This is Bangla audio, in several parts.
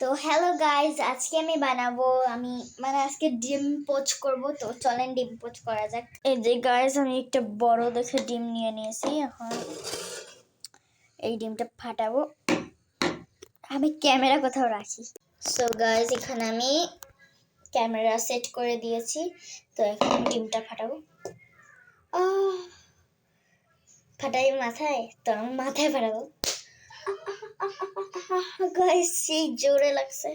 তো হ্যালো গাইজ আজকে আমি বানাবো, আমি মানে আজকে ডিম পোচ করব, তো চলেন ডিম পোচ করা যাক। এই যে গাইজ আমি একটা বড় দেখে ডিম নিয়ে নিয়েছি, এখন এই ডিমটা ফাটাবো। আমি ক্যামেরা কোথাও রাখি। সো গাইজ এখানে আমি ক্যামেরা সেট করে দিয়েছি, তো এখন ডিমটা ফাটাবো। ফাটাই মাথায়? তো আমি মাথায় ফাটাবো। গাইস জোরে লাগছে।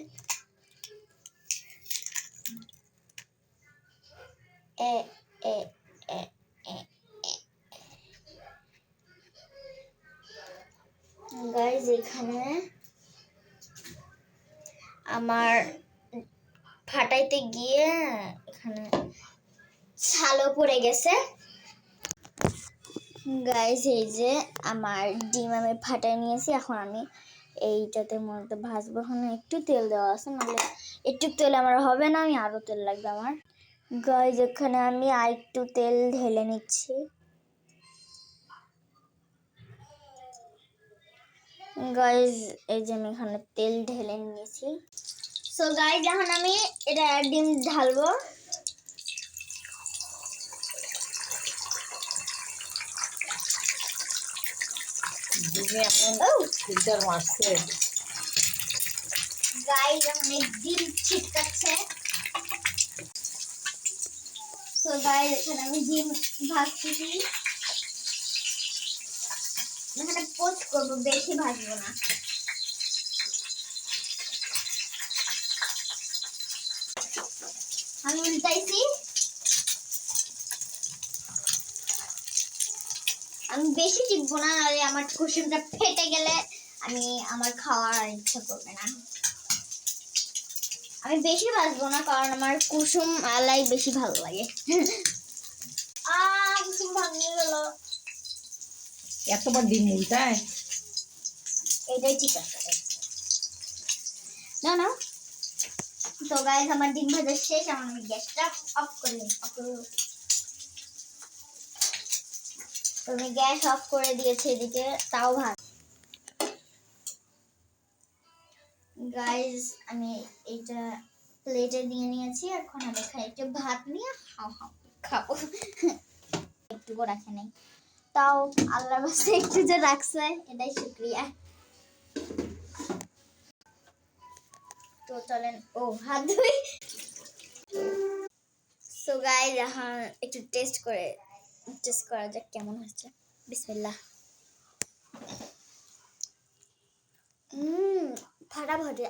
এখানে আমার ফাটাইতে গিয়ে এখানে ছালো পড়ে গেছে। গাইজ এই যে আমার ডিম আমি ফাটাই নিয়েছি, এখন আমি এইটাতে মধ্যে ভাজবো। ওখানে একটু তেল দেওয়া আছে, নাহলে একটু তেল আমার হবে না, আমি আরও তেল লাগবে আমার। গাইস এখানে আমি আর একটু তেল ঢেলে নিচ্ছি। গাইজ এই যে আমি এখানে তেল ঢেলে নিয়েছি। সো গাইজ এখন আমি এটা ডিম ঢালবো। ডিমে এখন ও ফিল্টার মারছে গাইজ অনেক ডিম ছিটকাচ্ছে তো গাইজ এখানে আমি ডিম ভাজতেছি এখানে পোস্ট করব বেশি ভাজবো না আমি উল্টাইছি আমি বেশি টিপবো না নাহলে আমার কুসুমটা ফেটে গেলে আমি আমার খাওয়ার ইচ্ছা করবে না। আমি বেশি ভাজবো না কারণ আমার কুসুম আলাই বেশি ভালো লাগে। আ কুসুম ভাঙিয়ে গেল। এতবার ডিম উল্টায়। এটাই ঠিক আছে। না না। তো গাইস আমার ডিম ভাজা শেষ আমার আমি গ্যাসটা অফ করে নিই অফ করে দিই। তো আমি গ্যাস অফ করে দিয়েছি এদিকে, তাও ভাত গাইস আমি এইটা প্লেটে দিয়ে নিয়েছি, এখন আমি এখানে একটু ভাত নিয়ে, হাও হাও খাব। একটুকু রাখে নাই। তাও আল্লাহর বাসে একটু যে রাখছে, এটাই শুক্রিয়া। তো চলেন, ও, হাত ধুই। সো গাইস এখন একটু টেস্ট করে টেস্ট করা যাক কেমন হচ্ছে। বিসমিল্লাহ। হুম ফাটাফাটি